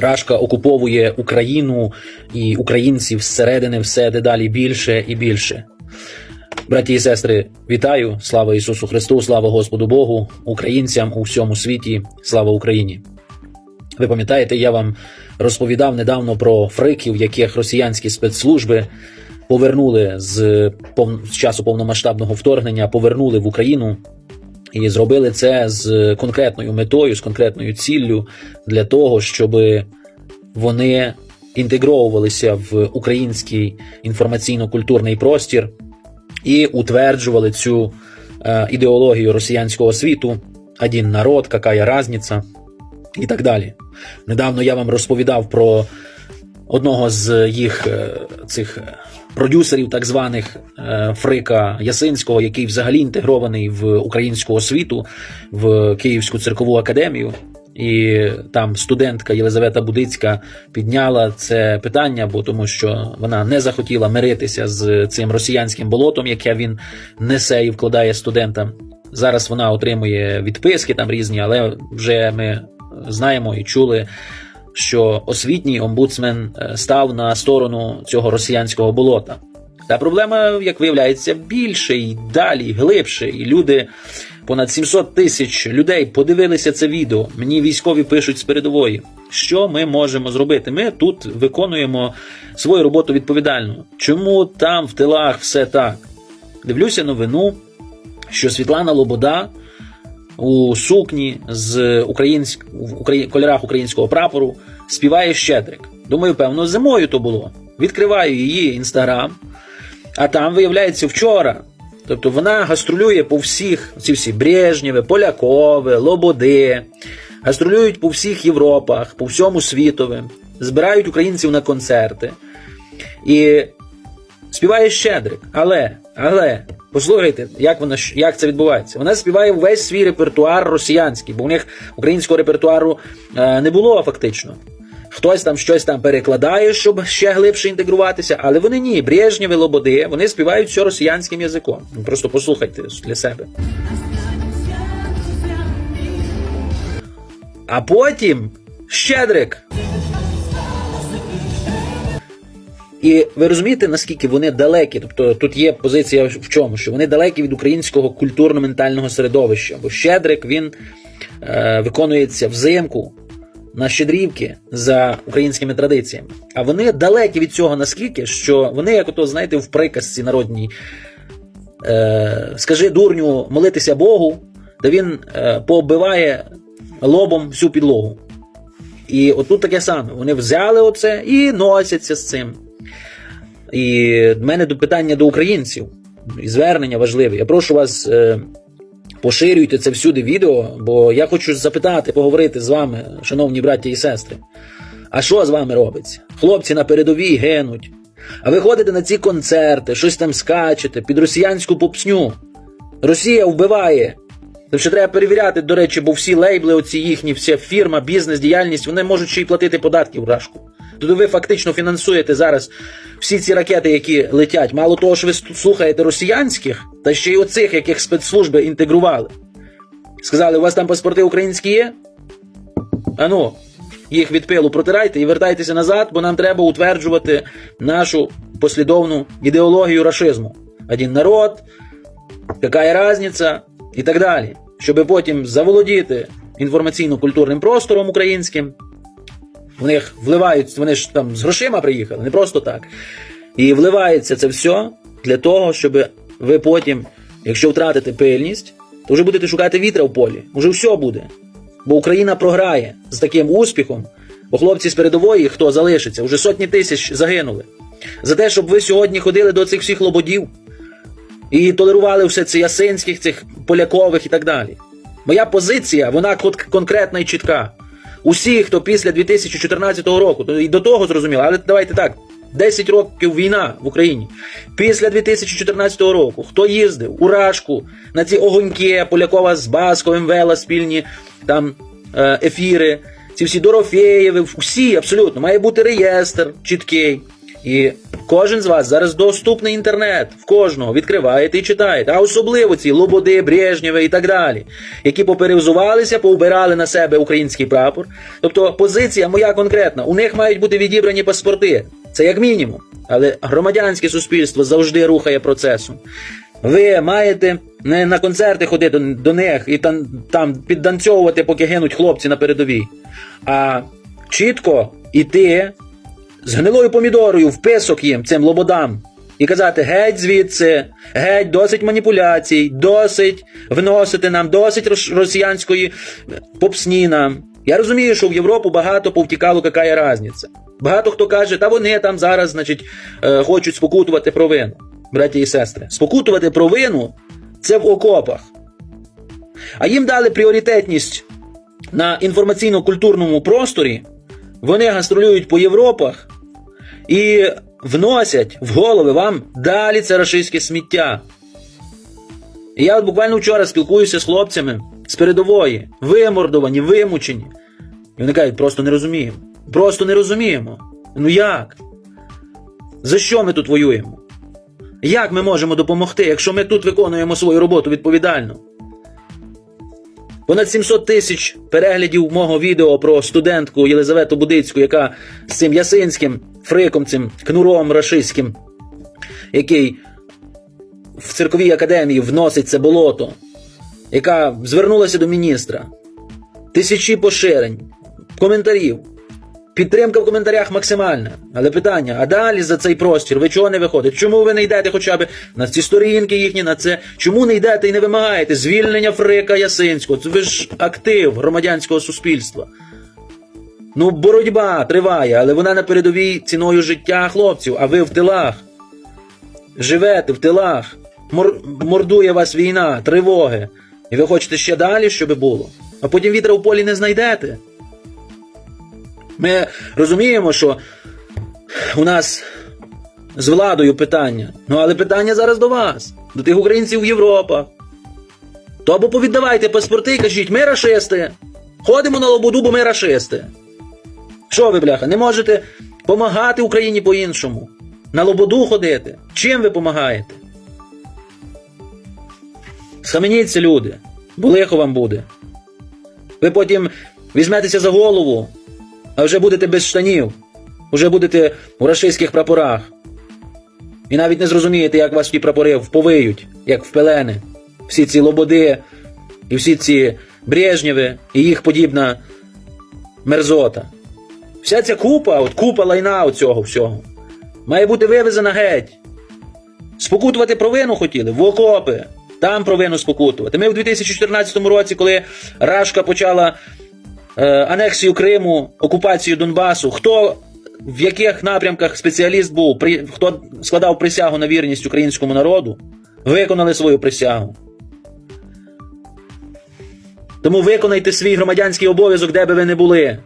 Рашка окуповує Україну і українців зсередини все дедалі більше і більше. Браті і сестри, вітаю! Слава Ісусу Христу, слава Господу Богу, українцям у всьому світі, слава Україні! Ви пам'ятаєте, я вам розповідав недавно про фриків, яких росіянські спецслужби повернули з, пов- з часу повномасштабного вторгнення, повернули в Україну і зробили це з конкретною метою, з конкретною ціллю для того, щоб вони інтегровувалися в український інформаційно-культурний простір і утверджували цю е, ідеологію росіянського світу, один народ, какая разниця, і так далі. Недавно я вам розповідав про одного з їх е, цих е, продюсерів, так званих е, Фрика Ясинського, який взагалі інтегрований в українську освіту, в Київську циркову академію. І там студентка Єлизавета Будицька підняла це питання, бо тому що вона не захотіла миритися з цим росіянським болотом, яке він несе і вкладає студентам. Зараз вона отримує відписки там різні, але вже ми знаємо і чули, що освітній омбудсмен е, став на сторону цього росіянського болота. Та проблема, як виявляється, більше і далі, і глибше. І люди, понад 700 тисяч людей подивилися це відео. Мені військові пишуть з передової. Що ми можемо зробити? Ми тут виконуємо свою роботу відповідально. Чому там в тилах все так? Дивлюся новину, що Світлана Лобода у сукні з українськ... Украї... кольорах українського прапору співає Щедрик. Думаю, певно, зимою то було. Відкриваю її інстаграм, а там, виявляється, вчора. Тобто вона гастролює по всіх, ці всі Брежнєви, Полякови, Лободи, гастролюють по всіх Європах, по всьому світові, збирають українців на концерти. І співає Щедрик. Але, але, послухайте, як вона як це відбувається. Вона співає весь свій репертуар росіянський, бо у них українського репертуару е, не було фактично. Хтось там щось там перекладає, щоб ще глибше інтегруватися, але вони ні, Брежнєви, Лободи, вони співають все росіянським язиком. Ну, Просто послухайте для себе. А потім Щедрик. І ви розумієте, наскільки вони далекі? Тобто тут є позиція в чому? Що вони далекі від українського культурно-ментального середовища. Бо Щедрик він е, виконується взимку на щедрівки за українськими традиціями. А вони далекі від цього наскільки, що вони, як ото, знаєте, в приказці народній е, скажи дурню молитися Богу, де він е, пооббиває лобом всю підлогу. І отут таке саме. Вони взяли оце і носяться з цим. І в мене до питання до українців і звернення важливе. Я прошу вас, е, поширюйте це всюди відео, бо я хочу запитати, поговорити з вами, шановні браті і сестри. А що з вами робиться? Хлопці на передовій гинуть. А ви ходите на ці концерти, щось там скачете під росіянську попсню. Росія вбиває. Це ще треба перевіряти, до речі, бо всі лейбли, оці їхні, вся фірма, бізнес, діяльність, вони можуть ще й платити податки в рашку. Тобто ви фактично фінансуєте зараз всі ці ракети, які летять. Мало того, що ви слухаєте росіянських, та ще й оцих, яких спецслужби інтегрували. Сказали, у вас там паспорти українські є? Ану, їх від пилу протирайте і вертайтеся назад, бо нам треба утверджувати нашу послідовну ідеологію рашизму. Один народ, яка разниця і так далі. Щоб потім заволодіти інформаційно-культурним простором українським. В них вливають, вони ж там з грошима приїхали, не просто так. І вливається це все для того, щоб ви потім, якщо втратите пильність, то вже будете шукати вітра в полі. Уже все буде. Бо Україна програє з таким успіхом, бо хлопці з передової, хто залишиться, вже сотні тисяч загинули. За те, щоб ви сьогодні ходили до цих всіх лободів і толерували все це ясинських, цих полякових і так далі. Моя позиція, вона конкретна і чітка. Усі, хто після 2014 року, то і до того зрозуміло, але давайте так. 10 років війна в Україні. Після 2014 року хто їздив у Рашку на ці огоньки Полякова з Басковим вела спільні там е, ефіри, ці всі Дорофєєви, всі абсолютно має бути реєстр чіткий. І Кожен з вас зараз доступний інтернет в кожного відкриваєте і читаєте, а особливо ці Лободи, Брежнєви і так далі, які поперевзувалися, поубирали на себе український прапор. Тобто позиція моя конкретна. У них мають бути відібрані паспорти. Це як мінімум. Але громадянське суспільство завжди рухає процесом. Ви маєте не на концерти ходити до них і там, там підданцьовувати, поки гинуть хлопці на передовій, а чітко іти з гнилою помідорою в писок їм, цим лободам, і казати: геть звідси, геть, досить маніпуляцій, досить вносити нам, досить росіянської попсні нам. Я розумію, що в Європу багато повтікало, яка є різниця. Багато хто каже, та вони там зараз, значить, е, хочуть спокутувати провину, браті і сестри. Спокутувати провину це в окопах. А їм дали пріоритетність на інформаційно-культурному просторі. Вони гастролюють по Європах і вносять в голови вам далі це рашистське сміття. І я от буквально вчора спілкуюся з хлопцями з передової, вимордовані, вимучені. І вони кажуть, просто не розуміємо. Просто не розуміємо. Ну як? За що ми тут воюємо? Як ми можемо допомогти, якщо ми тут виконуємо свою роботу відповідально? Понад 700 тисяч переглядів мого відео про студентку Єлизавету Будицьку, яка з цим ясинським фриком, цим кнуром рашистським, який в церковій академії вносить це болото, яка звернулася до міністра. Тисячі поширень, коментарів. Підтримка в коментарях максимальна. Але питання: а далі за цей простір ви чого не виходите? Чому ви не йдете хоча б на ці сторінки їхні, на це? Чому не йдете і не вимагаєте звільнення Фрика Ясинського? Це ви ж актив громадянського суспільства. Ну, боротьба триває, але вона на передовій ціною життя хлопців, а ви в тилах. Живете в тилах. Мор... Мордує вас війна, тривоги. І ви хочете ще далі, щоб було? А потім вітра в полі не знайдете. Ми розуміємо, що у нас з владою питання. Ну, але питання зараз до вас, до тих українців в Європах. То або повіддавайте паспорти і кажіть, ми рашисти. Ходимо на лободу, бо ми рашисти. Що ви, бляха, не можете помагати Україні по-іншому? На лободу ходити? Чим ви помагаєте? Схаменіться, люди, бо лихо вам буде. Ви потім візьметеся за голову, а вже будете без штанів, вже будете у рашистських прапорах. І навіть не зрозумієте, як вас ті прапори вповиють, як в пелени. Всі ці лободи, і всі ці Брежнєви, і їх подібна мерзота. Вся ця купа, от купа лайна оцього всього, має бути вивезена геть. Спокутувати провину хотіли в окопи. Там провину спокутувати. Ми в 2014 році, коли Рашка почала анексію Криму, окупацію Донбасу, хто в яких напрямках спеціаліст був, хто складав присягу на вірність українському народу, виконали свою присягу. Тому виконайте свій громадянський обов'язок, де би ви не були.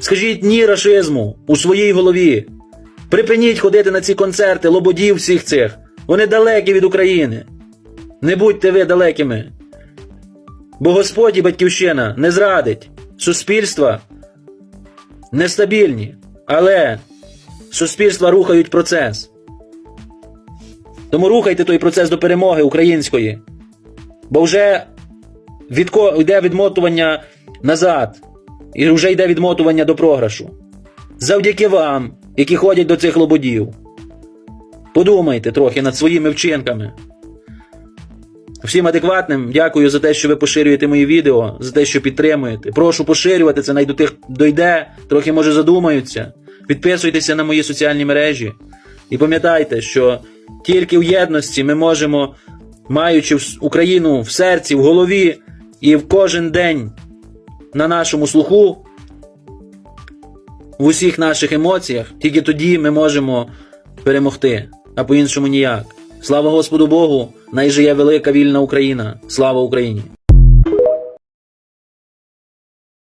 Скажіть ні рашизму у своїй голові. Припиніть ходити на ці концерти, лободів всіх цих. Вони далекі від України. Не будьте ви далекими. Бо Господь і батьківщина не зрадить. Суспільства нестабільні, але суспільства рухають процес. Тому рухайте той процес до перемоги української. Бо вже відко... йде відмотування назад. І вже йде відмотування до програшу. Завдяки вам, які ходять до цих лободів. Подумайте трохи над своїми вчинками. Всім адекватним, дякую за те, що ви поширюєте мої відео, за те, що підтримуєте. Прошу поширювати це, най до тих дойде, трохи може задумаються. Підписуйтеся на мої соціальні мережі. І пам'ятайте, що тільки в єдності ми можемо, маючи Україну в серці, в голові і в кожен день на нашому слуху, в усіх наших емоціях, тільки тоді ми можемо перемогти, а по-іншому ніяк. Слава Господу Богу! Най є велика вільна Україна! Слава Україні!